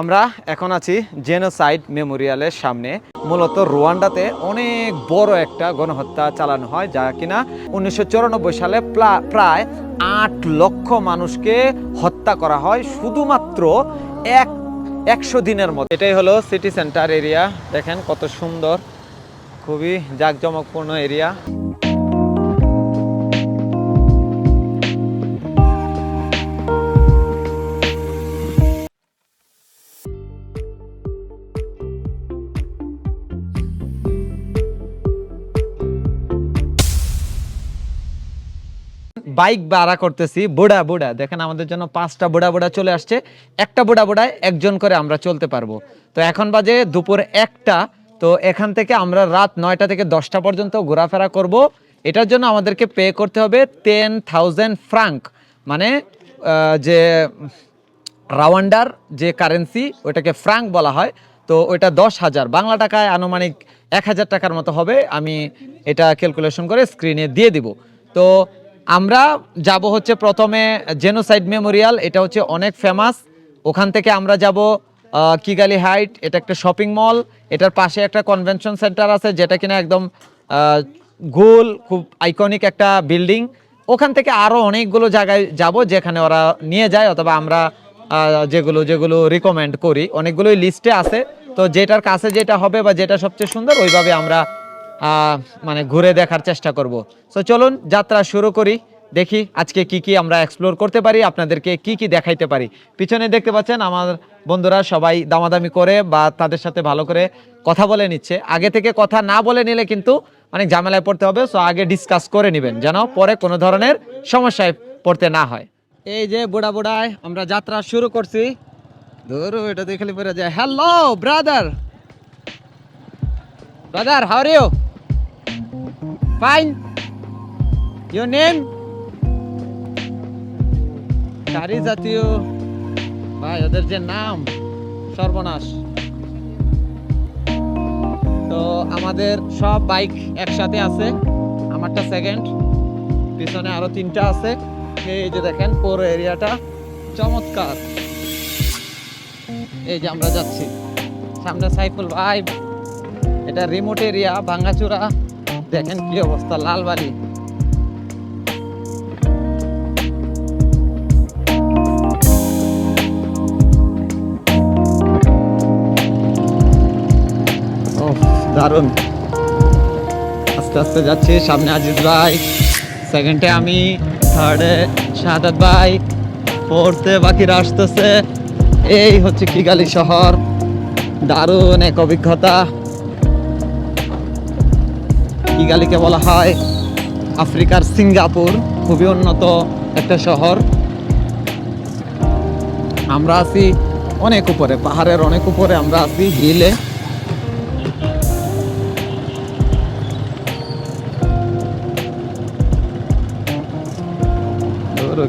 আমরা এখন আছি জেনোসাইড মেমোরিয়ালের সামনে। মূলত রোয়ান্ডাতে অনেক বড় একটা গণহত্যা চালানো হয়, যা কিনা উনিশশো চুরানব্বই সালে প্রায় আট লক্ষ মানুষকে হত্যা করা হয় শুধুমাত্র এক, একশো দিনের মতো এটাই হলো সিটি সেন্টার এরিয়া দেখেন কত সুন্দর, খুবই জাঁকজমকপূর্ণ এরিয়া বাইক ভাড়া করতেছি, বুড়া বুড়া। দেখেন আমাদের জন্য পাঁচটা বুড়া বুড়া চলে আসছে। একটা বুড়া বুড়ায় একজন করে আমরা চলতে পারব। তো এখন বাজে দুপুর একটা। তো এখান থেকে আমরা রাত নয়টা থেকে দশটা পর্যন্ত ঘোরাফেরা করব। এটার জন্য আমাদেরকে পে করতে হবে টেন থাউজেন্ড ফ্রাঙ্ক মানে যে রাওয়ান্ডার, যে কারেন্সি ওটাকে ফ্রাঙ্ক বলা হয়। তো ওইটা দশ হাজার। বাংলা টাকায় আনুমানিক এক হাজার টাকার মতো হবে। আমি এটা ক্যালকুলেশন করে স্ক্রিনে দিয়ে দিব। তো আমরা যাব হচ্ছে প্রথমে জেনোসাইড মেমোরিয়াল এটা হচ্ছে অনেক ফেমাস ওখান থেকে আমরা যাব কিগালি হাইট এটা একটা শপিং মল এটার পাশে একটা কনভেনশন সেন্টার আছে, যেটা কিনা একদম গোল, খুব আইকনিক একটা বিল্ডিং ওখান থেকে আরও অনেকগুলো জায়গায় যাব, যেখানে ওরা নিয়ে যায়, অথবা আমরা যেগুলো যেগুলো রিকমেন্ড করি। অনেকগুলোই লিস্টে আছে। তো যেটার কাছে যেটা হবে বা যেটা সবচেয়ে সুন্দর, ওইভাবে আমরা মানে ঘুরে দেখার চেষ্টা করব। সো চলুন যাত্রা শুরু করি। দেখি আজকে কি কি আমরা এক্সপ্লোর করতে পারি, আপনাদেরকে কি কি দেখাইতে পারি। পিছনে দেখতে পাচ্ছেন আমার বন্ধুরা সবাই দামাদামি করে বা তাদের সাথে ভালো করে কথা বলে নিচ্ছে। আগে থেকে কথা না বলে নিলে কিন্তু অনেক ঝামেলায় পড়তে হবে। সো আগে ডিসকাস করে নেবেন যেন পরে কোনো ধরনের সমস্যায় পড়তে না হয়। এই যে বুড়া বুড়ায় আমরা যাত্রা শুরু করছি। ধরো, এটা দেখলে পরে যায়। Hello brother brother how fine your name কারি জাতীয় ভাই ওদের যে নাম, সর্বনাশ। তো আমাদের সব বাইক একসাথে আছে, আমারটা সেকেন্ড পিছনে আরও তিনটা আছে। এই যে দেখেন, পুরো এরিয়াটা চমৎকার। এই যে আমরা যাচ্ছি। সামনে সাইফুল ভাই, এটা রিমোট এরিয়া ভাঙ্গাচুরা। দেখেন কি অবস্থা লালবাড়ি ওহ, দারুণ। আস্তে আস্তে যাচ্ছি সামনে আজিজ ভাই। সেকেন্ডে আমি থার্ডে শাহাদাত ভাই। ফোর্থে বাকিরা আসতেছে। এই হচ্ছে কিগালি শহর। দারুণ এক অভিজ্ঞতা। কিগালিকে বলা হয়, আফ্রিকার সিঙ্গাপুর, খুবই উন্নত একটা শহর। আমরা আছি অনেক উপরে, পাহাড়ের অনেক উপরে, আমরা আছি হিলে।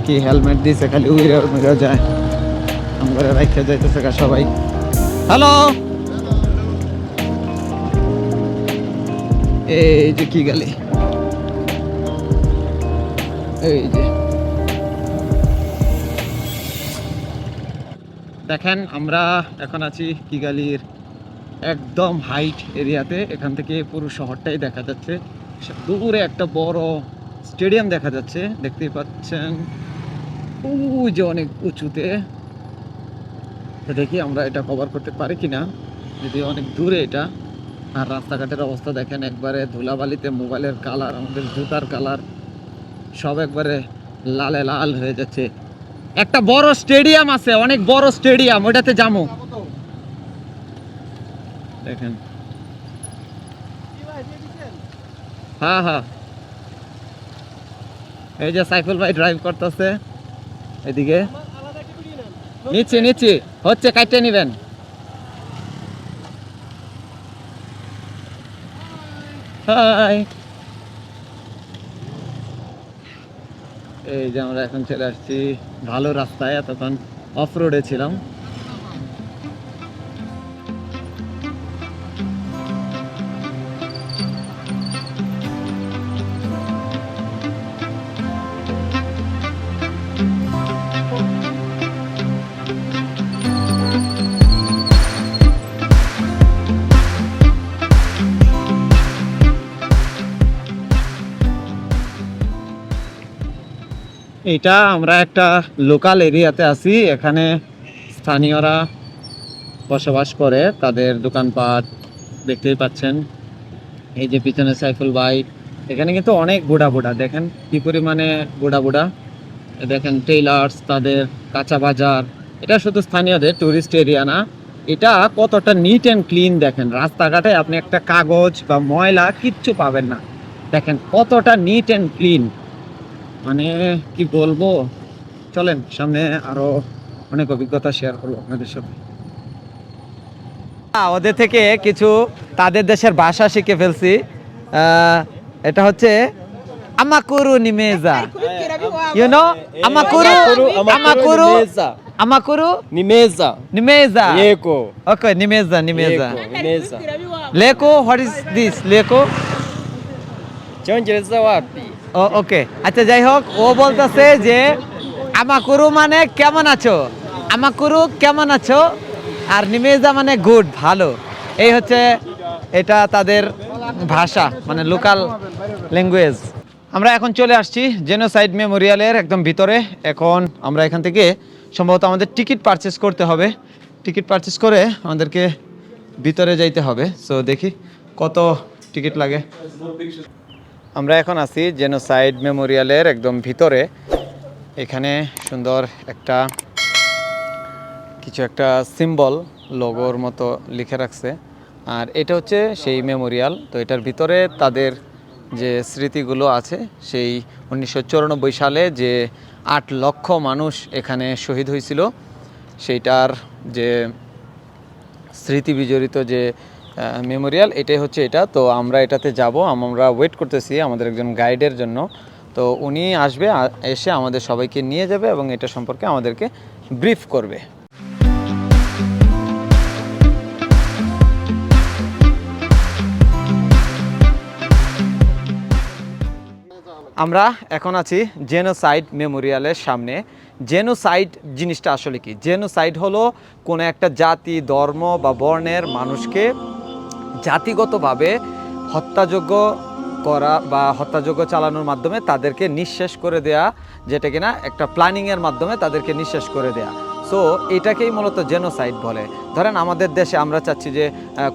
কি হেলমেট দিছে, খালি উইরে যায়। আমরা রাইখে যাইতেছে সবাই। হ্যালো এই যে কি গেলি? এই যে। দেখেন, আমরা এখন আছি কিগালির একদম হাইট এরিয়াতে। এখান থেকে পুরো শহরটাই দেখা যাচ্ছে। দূরে একটা বড় স্টেডিয়াম দেখা যাচ্ছে। দেখতেই পাচ্ছেন, ওই যে অনেক উঁচুতে। দেখি আমরা এটা কভার করতে পারি কিনা। যদি অনেক দূরে এটা। আর রাস্তাঘাটের অবস্থা দেখেন, একবারে ধুলাবালিতে মোবাইলের কালার, আমাদের জুতার কালার, সব একবারে লালে লাল হয়ে যাচ্ছে। একটা বড় স্টেডিয়াম আছে, অনেক বড় স্টেডিয়াম ওটাতে যাব। দেখেন। হ্যাঁ হ্যাঁ। এই যে সাইফুল ভাই ড্রাইভ করতেছে। এদিকে। নিচ্ছি নিচ্ছি। হচ্ছে, কাটতে নিবেন। হাই এই যে আমরা এখন চলে আসছি ভালো রাস্তায় এতক্ষণ অফ রোডে ছিলাম। এটা আমরা একটা লোকাল এরিয়াতে আছি। এখানে স্থানীয়রা বসবাস করে, তাদের দোকানপাট দেখতেই পাচ্ছেন। এই যে পিছনে সাইফুল ভাই, এখানে কিন্তু অনেক বুড়া বুড়া দেখেন কি পরিমাণে বুড়া বুড়া দেখেন টেইলার্স তাদের কাঁচা বাজার। এটা শুধু স্থানীয়দের টুরিস্ট এরিয়া না। এটা কতটা নিট অ্যান্ড ক্লিন দেখেন। রাস্তাঘাটে আপনি একটা কাগজ বা ময়লা কিচ্ছু পাবেন না। দেখেন কতটা নিট অ্যান্ড ক্লিন মানে কি বলব? চলেন সামনে আরও অনেক অভিজ্ঞতা শেয়ার করব আপনাদের সাথে। ওদের থেকে কিছু তাদের দেশের ভাষা শিখে ফেলছি। আহ, এটা হচ্ছে আমাকুরু নিমেজা। ইউ নো আমাকুরু আমাকুরু আমাকুরু meza. নিমেজা। Yeko. ওকে নিমেজা নিমেজা. লেকো হোয়াট ইজ দিস লেকো? Cyongereza wapi? ওকে। আচ্ছা যাই হোক, ও বলতেছে যে, আমাকুরু মানে কেমন আছো? আমাকুরু কেমন আছো? আর নিমেজা মানে গুড, ভালো। এই হচ্ছে এটা তাদের ভাষা মানে লোকাল ল্যাঙ্গুয়েজ। আমরা এখন চলে আসছি জেনোসাইড মেমোরিয়ালের একদম ভিতরে। এখন আমরা এখান থেকে সম্ভবত আমাদের টিকিট পারচেস করতে হবে। টিকিট পারচেস করে আমাদেরকে ভিতরে যাইতে হবে। সো দেখি কত টিকিট লাগে। আমরা এখন আছি জেনোসাইড মেমোরিয়ালের একদম ভিতরে। এখানে সুন্দর একটা, কিছু একটা সিম্বল লোগোর মতো লিখে রাখছে। আর এটা হচ্ছে সেই মেমোরিয়াল তো এটার ভিতরে তাদের যে স্মৃতিগুলো আছে, সেই উনিশশো চুরানব্বই সালে যে আট লক্ষ মানুষ এখানে শহীদ হয়েছিল, সেইটার যে স্মৃতি বিজড়িত যে মেমোরিয়াল এটাই হচ্ছে এটা। তো আমরা এটাতে যাব। আমরা ওয়েট করতেছি আমাদের একজন গাইডের জন্য। তো উনি আসবে এসে আমাদের সবাইকে নিয়ে যাবে এবং এটা সম্পর্কে আমাদেরকে ব্রিফ করবে। আমরা এখন আছি জেনোসাইড মেমোরিয়ালের সামনে। জেনোসাইড জিনিসটা আসলে কি? জেনোসাইড হলো কোনো একটা জাতি, ধর্ম বা বর্ণের মানুষকে জাতিগতভাবে হত্যাযোগ্য করা বা হত্যাযোগ্য চালানোর মাধ্যমে তাদেরকে নিঃশেষ করে দেয়া, যেটা কিনা একটা প্ল্যানিংয়ের মাধ্যমে তাদেরকে নিঃশেষ করে দেয়া। সো এটাকেই মূলত জেনোসাইড বলে। ধরেন আমাদের দেশে আমরা চাচ্ছি যে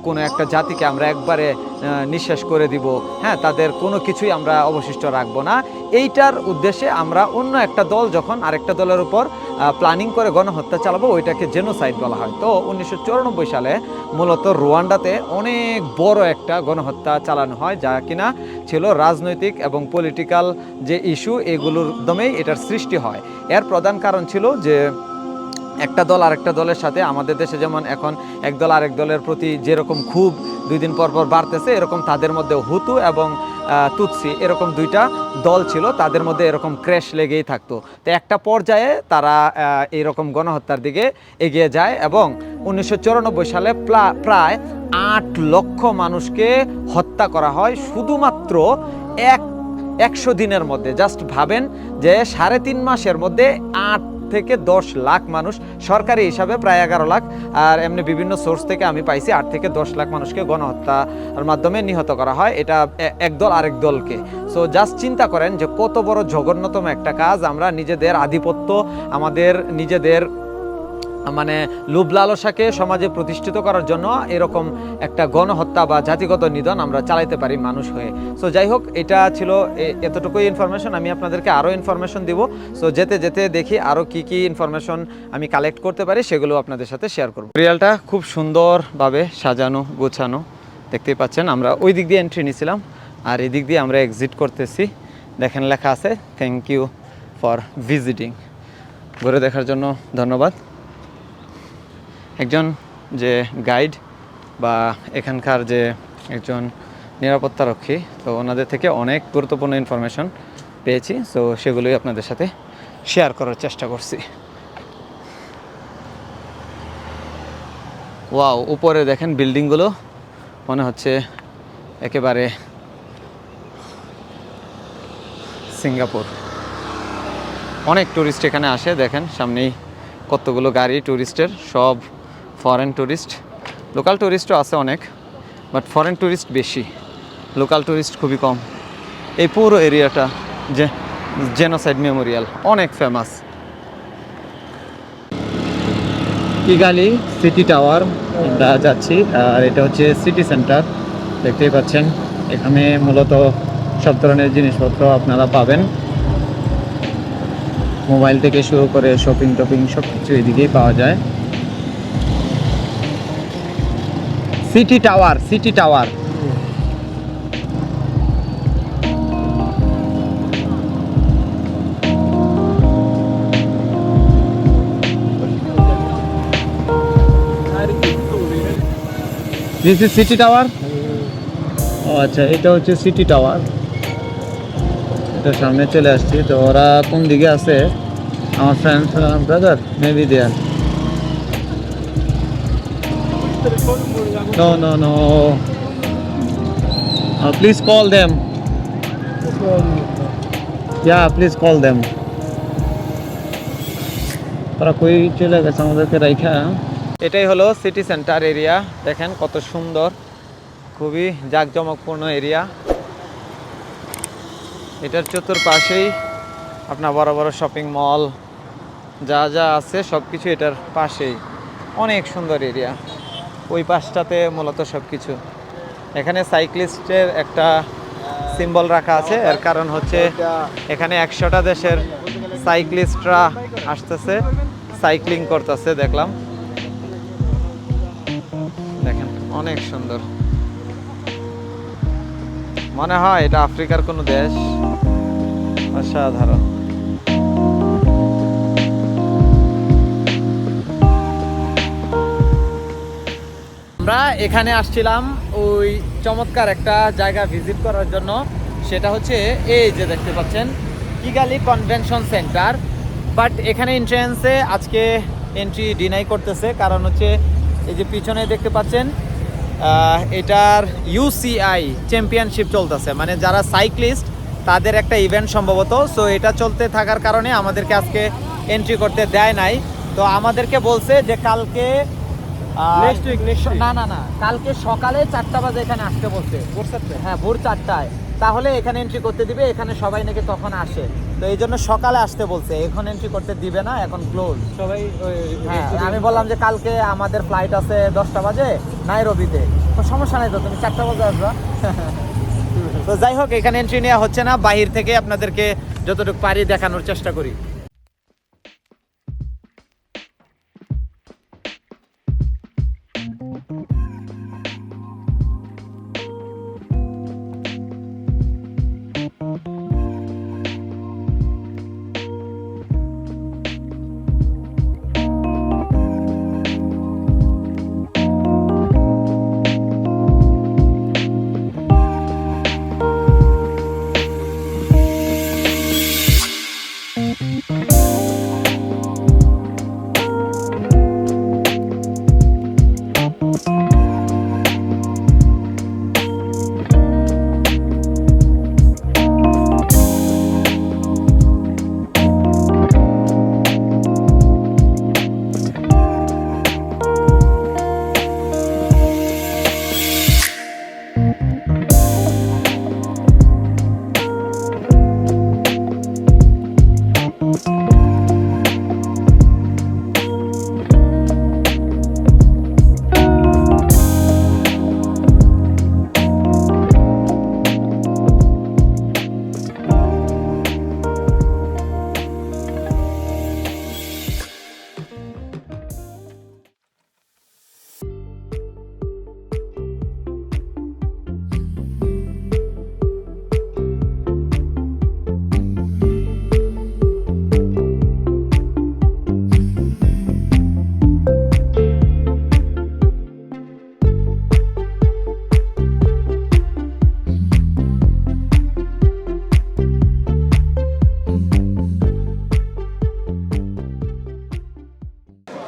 কোনো একটা জাতিকে আমরা একবারে নিঃশেষ করে দিব। হ্যাঁ তাদের কোনো কিছুই আমরা অবশিষ্ট রাখব না। এইটার উদ্দেশ্যে আমরা অন্য একটা দল যখন আরেকটা দলের উপর প্ল্যানিং করে গণহত্যা চালাবো, ওইটাকে জেনোসাইড বলা হয়। তো উনিশশো চুরানব্বই সালে মূলত রুয়ান্ডাতে অনেক বড় একটা গণহত্যা চালানো হয়, যা কিনা ছিল রাজনৈতিক এবং পলিটিক্যাল যে ইস্যু এগুলোর দমেই এটার সৃষ্টি হয়। এর প্রধান কারণ ছিল যে একটা দল আরেকটা দলের সাথে। আমাদের দেশে যেমন এখন এক দল আরেক দলের প্রতি যেরকম খুব দুই দিন পর পর বাড়তেছে এরকম তাদের মধ্যে হুতু এবং তুৎসি এরকম দুইটা দল ছিল তাদের মধ্যে এরকম ক্র্যাশ লেগেই থাকতো। তো একটা পর্যায়ে তারা আহ, এইরকম গণহত্যার দিকে এগিয়ে যায় এবং উনিশশো চুরানব্বই সালে প্রায় আট লক্ষ মানুষকে হত্যা করা হয় শুধুমাত্র এক একশো দিনের মধ্যে। জাস্ট ভাবেন যে সাড়ে তিন মাসের মধ্যে আট থেকে দশ লাখ মানুষ সরকারি হিসাবে প্রায় এগারো লাখ, আর এমনি বিভিন্ন সোর্স থেকে আমি পাইছি আট থেকে দশ লাখ মানুষকে গণহত্যার মাধ্যমে নিহত করা হয়। এটা একদল এক আরেক দলকে। সো জাস্ট চিন্তা করেন যে কত বড় জঘন্যতম একটা কাজ, আমরা নিজেদের আধিপত্য, আমাদের নিজেদের মানে লোভ লালসাকে সমাজে প্রতিষ্ঠিত করার জন্য এরকম একটা গণহত্যা বা জাতিগত নিধন আমরা চালাইতে পারি মানুষ হয়ে। সো যাই হোক এটা ছিল এতটুকুই ইনফরমেশন আমি আপনাদেরকে আরও ইনফরমেশন দিব। সো যেতে যেতে দেখি আরও কি কি ইনফরমেশন আমি কালেক্ট করতে পারি, সেগুলো আপনাদের সাথে শেয়ার করব। রিয়ালটা খুব সুন্দরভাবে সাজানো, গোছানো। দেখতেই পাচ্ছেন, আমরা ওই দিক দিয়ে এন্ট্রি নিয়েছিলাম আর এই দিক দিয়ে আমরা এক্সিট করতেছি। দেখেন লেখা আছে থ্যাংক ইউ ফর ভিজিটিং ঘুরে দেখার জন্য ধন্যবাদ। একজন যে গাইড বা এখানকার যে একজন নিরাপত্তারক্ষী, তো ওনাদের থেকে অনেক গুরুত্বপূর্ণ ইনফরমেশন পেয়েছি। সো সেগুলোই আপনাদের সাথে শেয়ার করার চেষ্টা করছি। ওয়াও উপরে দেখেন বিল্ডিংগুলো মনে হচ্ছে একেবারে সিঙ্গাপুর। অনেক টুরিস্ট এখানে আসে, দেখেন সামনেই কতগুলো গাড়ি টুরিস্টের সব ফরেন টুরিস্ট লোকাল টুরিস্টও আছে অনেক বাট ফরেন টুরিস্ট বেশি। লোকাল টুরিস্ট খুবই কম। এই পুরো এরিয়াটা যে জেনোসাইড মেমোরিয়াল অনেক ফেমাস কিগালি সিটি টাওয়ার আমরা যাচ্ছি, আর এটা হচ্ছে সিটি সেন্টার দেখতেই পাচ্ছেন, এখানে মূলত সব ধরনের জিনিসপত্র আপনারা পাবেন। মোবাইল থেকে শুরু করে শপিং টপিং সব কিছু এদিকেই পাওয়া যায়। City tower city tower this is city tower ও আচ্ছা এটা হচ্ছে সিটি টাওয়ার এটা সামনে চলে আসছি। তো ওরা কোন দিকে আছে? আমার friend brother maybe there No, no, no. Uh, please call them. Yeah, please call them. তারা কই চলে গেছে আমাদেরকে রাইখা এটাই হলো সিটি সেন্টার এরিয়া দেখেন কত সুন্দর খুবই জাঁকজমকপূর্ণ এরিয়া এটার চতুর্পাশেই আপনার বড় বড় শপিং মল যা যা আছে সব কিছু এটার পাশেই অনেক সুন্দর এরিয়া ওই পাশটাতে মূলত সব কিছু এখানে সাইক্লিস্টের একটা সিম্বল রাখা আছে, এর কারণ হচ্ছে এখানে একশোটা দেশের সাইক্লিস্টরা আসতেছে, সাইক্লিং করতেছে, দেখলাম। দেখেন, অনেক সুন্দর। মনে হয় এটা আফ্রিকার কোনো দেশ। অসাধারণ। আমরা এখানে আসছিলাম ওই চমৎকার একটা জায়গা ভিজিট করার জন্য। সেটা হচ্ছে এই যে দেখতে পাচ্ছেন কিগালি কনভেনশন সেন্টার বাট এখানে এন্ট্রেন্সে আজকে এন্ট্রি ডিনাই করতেছে, কারণ হচ্ছে এই যে পিছনে দেখতে পাচ্ছেন এটার ইউসিআই চ্যাম্পিয়নশিপ চলতেছে। মানে যারা সাইক্লিস্ট তাদের একটা ইভেন্ট সম্ভবত। সো এটা চলতে থাকার কারণে আমাদেরকে আজকে এন্ট্রি করতে দেয় নাই। তো আমাদেরকে বলছে যে কালকে week, next week. না না না কালকে সকালে চারটা বাজে এখানে আসতে বলছে। হ্যাঁ ভোর চারটায়। তাহলে এখানে এন্ট্রি করতে দিবে এখানে সবাই নাকি তখন আসে। তো এই জন্য সকালে আসতে বলছে এখন এন্ট্রি করতে দিবে না এখন ক্লোজ সবাই হ্যাঁ আমি বললাম যে কালকে আমাদের ফ্লাইট আছে দশটা বাজে নাইরবিতে। তো সমস্যা নাই তো তুমি চারটা বাজে আসবা। তো যাই হোক এখানে এন্ট্রি নেওয়া হচ্ছে না বাহির থেকে আপনাদেরকে যতটুকু পারি দেখানোর চেষ্টা করি।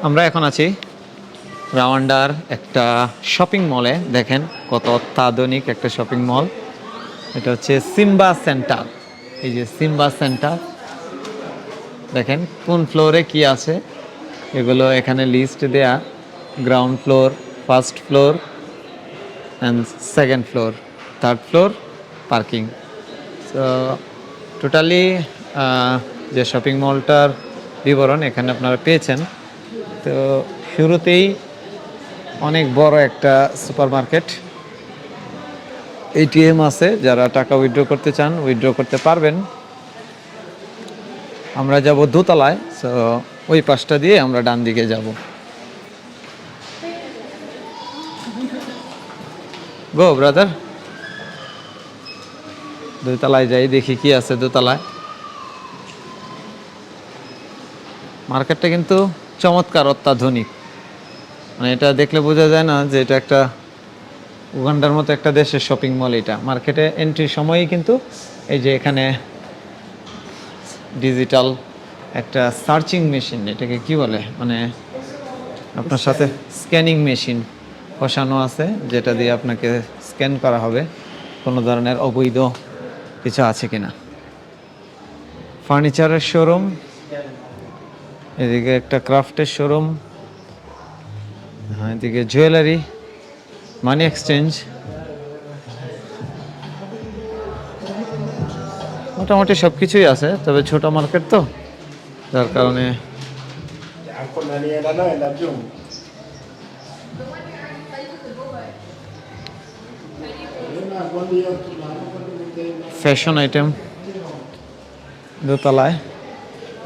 আমরা এখন আছি রাওয়ান্ডার একটা শপিং মলে দেখেন কত অত্যাধুনিক একটা শপিং মল এটা হচ্ছে সিম্বা সেন্টার। এই যে সিম্বা সেন্টার। দেখেন কোন ফ্লোরে কি আছে? এগুলো এখানে লিস্ট দেয়া। Ground floor first floor and second floor third floor parking so totally যে শপিং মলটার বিবরণ এখানে আপনারা পেয়েছেন। তো শুরুতেই অনেক বড় একটা সুপার মার্কেট এটিএম আছে, যারা টাকা উইথড্র করতে চান উইথড্র করতে পারবেন। আমরা যাব দোতলায় তো ওই পাশটা দিয়ে আমরা ডান দিকে যাব। গো ব্রাদার দোতলায় যাই, দেখি কি আছে দোতলায়। মার্কেটটা কিন্তু চমৎকার অত্যাধুনিক। মানে এটা দেখলে বোঝা যায় না যে এটা একটা উগান্ডার মতো একটা দেশের শপিং মল এটা। মার্কেটে এন্ট্রির সময়ই কিন্তু এই যে এখানে ডিজিটাল একটা সার্চিং মেশিন এটাকে কি বলে? মানে আপনার সাথে স্ক্যানিং মেশিন বসানো আছে, যেটা দিয়ে আপনাকে স্ক্যান করা হবে কোনো ধরনের অবৈধ কিছু আছে কিনা। ফার্নিচারের শোরুম এদিকে একটা ক্রাফটের শোরুম হ্যাঁ এদিকে জুয়েলারি, মানি এক্সচেঞ্জ মোটামুটি সব কিছুই আছে, তবে ছোট মার্কেট তো, যার কারণে. ফ্যাশন আইটেম দোতলায়,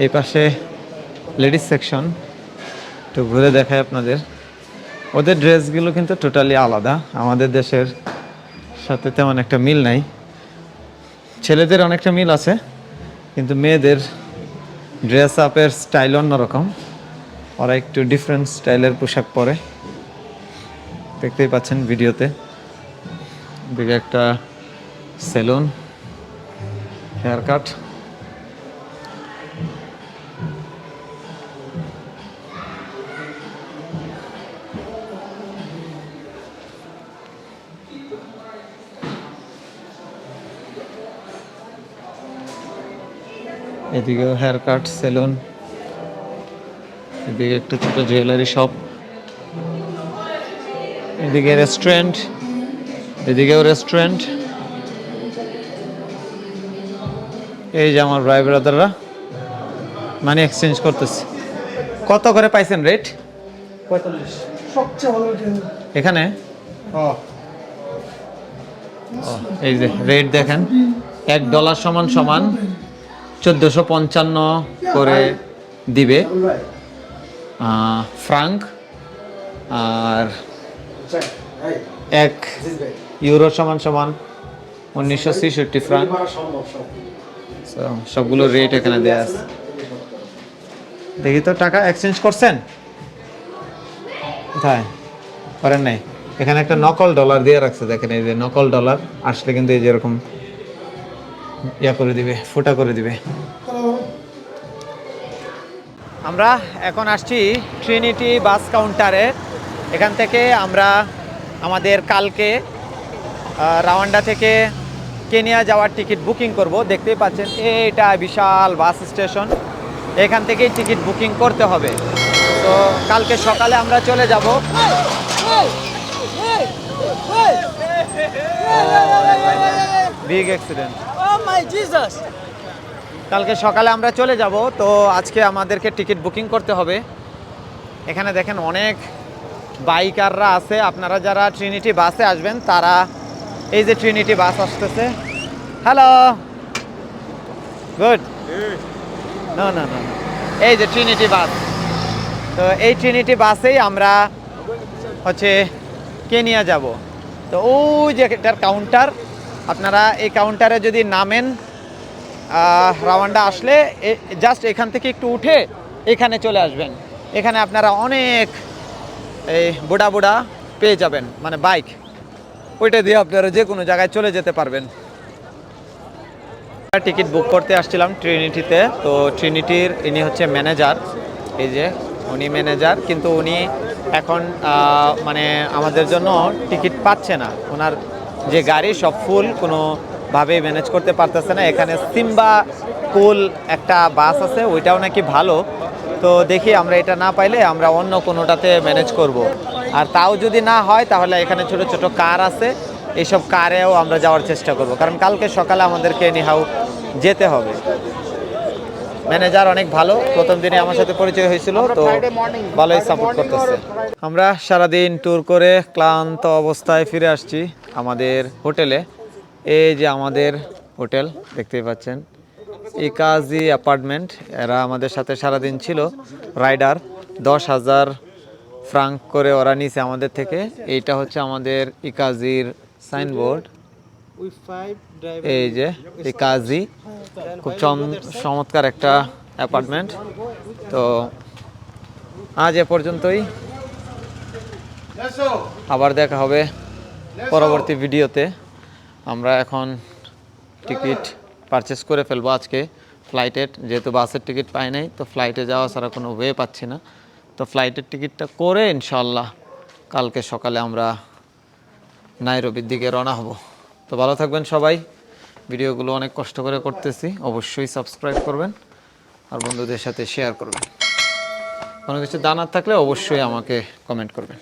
এই পাশে লেডিস সেকশন। একটু ঘুরে দেখায় আপনাদের। ওদের ড্রেসগুলো কিন্তু টোটালি আলাদা। আমাদের দেশের সাথে তেমন একটা মিল নাই। ছেলেদের অনেকটা মিল আছে, কিন্তু মেয়েদের ড্রেস আপের স্টাইল অন্যরকম। ওরা একটু ডিফারেন্ট স্টাইলের পোশাক পরে। দেখতেই পাচ্ছেন ভিডিওতে। দিকে একটা সেলুন হেয়ার কাট এদিকেও হেয়ার কাট সেলুন এদিকে একটা ছোট জুয়েলারি শপ এদিকে রেস্টুরেন্ট এদিকেও রেস্টুরেন্ট এই যে আমার ভাই ব্রাদাররা মানি এক্সচেঞ্জ করতেছে। কত করে পাইছেন রেট পঁয়তাল্লিশ। সবচেয়ে ভালো এখানে। ও, এই যে রেট দেখেন। এক ডলার সমান সমান। চোদ্দোশো পঞ্চান্ন করে দিবে। ফ্রাঙ্ক আর এক ইউরো সমান সমান উনিশশো ছেষট্টি ফ্রাঙ্ক। সবগুলো রেট এখানে দেওয়া আছে। দেখি তো, টাকা এক্সচেঞ্জ করছেন? কোথায়? করেন নাই। এখানে একটা নকল ডলার দিয়ে রাখছে, দেখেন এই যে নকল ডলার আসলে কিন্তু এই যে এরকম ইয়া করে দিবে ফোটা করে দিবে আমরা এখন আসছি ট্রিনিটি বাস কাউন্টারে এখান থেকে আমরা আমাদের কালকে রাওয়ান্ডা থেকে কেনিয়া যাওয়ার টিকিট বুকিং করব দেখতেই পাচ্ছেন এটা বিশাল বাস স্টেশন এখান থেকেই টিকিট বুকিং করতে হবে তো কালকে সকালে আমরা চলে যাব বিগ অ্যাক্সিডেন্ট Oh! কালকে সকালে আমরা চলে যাব, তো আজকে আমাদেরকে টিকিট বুকিং করতে হবে। এখানে দেখেন অনেক বাইকাররা আছে। আপনারা যারা ট্রিনিটি বাসে আসবেন, তারা এই যে ট্রিনিটি বাস আসতেছে। হ্যালো গুড না না না এই যে ট্রিনিটি বাস তো এই ট্রিনিটি বাসেই আমরা হচ্ছে কেনিয়া যাব। তো ওই যে এটার কাউন্টার আপনারা এই কাউন্টারে যদি নামেন রাওয়ান্ডা আসলে জাস্ট এখান থেকে একটু উঠে এখানে চলে আসবেন। এখানে আপনারা অনেক এই বুড়া বুড়া পেয়ে যাবেন মানে বাইক ওইটা দিয়ে আপনারা যে কোনো জায়গায় চলে যেতে পারবেন। টিকিট বুক করতে আসছিলাম ট্রিনিটিতে তো ট্রিনিটির ইনি হচ্ছে ম্যানেজার এই যে উনি ম্যানেজার কিন্তু উনি এখন মানে আমাদের জন্য টিকিট পাচ্ছে না। ওনার যে গাড়ি সব ফুল কোনোভাবেই ম্যানেজ করতে পারতেছে না। এখানে সিম্বা কুল একটা বাস আছে, ওইটাও নাকি ভালো। তো দেখি আমরা এটা না পাইলে আমরা অন্য কোনোটাতে ম্যানেজ করব। আর তাও যদি না হয়, তাহলে এখানে ছোট ছোট কার আছে। এইসব কারেও আমরা যাওয়ার চেষ্টা করব। কারণ কালকে সকালে আমাদেরকে নিহাউ যেতে হবে। ম্যানেজার অনেক ভালো। প্রথম দিনে আমার সাথে পরিচয় হয়েছিল, তো ভালোই সাপোর্ট করতেছে। আমরা সারাদিন ট্যুর করে ক্লান্ত অবস্থায় ফিরে আসছি। আমাদের হোটেলে। এই যে আমাদের হোটেল, দেখতেই পাচ্ছেন। ইকাজি অ্যাপার্টমেন্ট, এরা আমাদের সাথে সারাদিন ছিল। রাইডার, দশ হাজার ফ্রাঙ্ক করে ওরা নিছে আমাদের থেকে। এইটা হচ্ছে আমাদের ইকাজির সাইনবোর্ড। এই যে ইকাজি, খুব চম- চমৎকার একটা অ্যাপার্টমেন্ট। তো আজ এ পর্যন্তই। আবার দেখা হবে। পরবর্তী ভিডিওতে আমরা এখন টিকিট পারচেস করে ফেলব আজকে ফ্লাইটের যেহেতু বাসের টিকিট পাই নাই, তো ফ্লাইটে যাওয়া ছাড়া কোনো ওয়ে পাচ্ছি না। তো ফ্লাইটের টিকিটটা করে ইনশাল্লাহ কালকে সকালে আমরা নাইরবির দিকে রওনা হব। তো ভালো থাকবেন সবাই। ভিডিওগুলো অনেক কষ্ট করে করতেছি, অবশ্যই সাবস্ক্রাইব করবেন আর বন্ধুদের সাথে শেয়ার করবেন। কোনো কিছু জানার থাকলে অবশ্যই আমাকে কমেন্ট করবেন।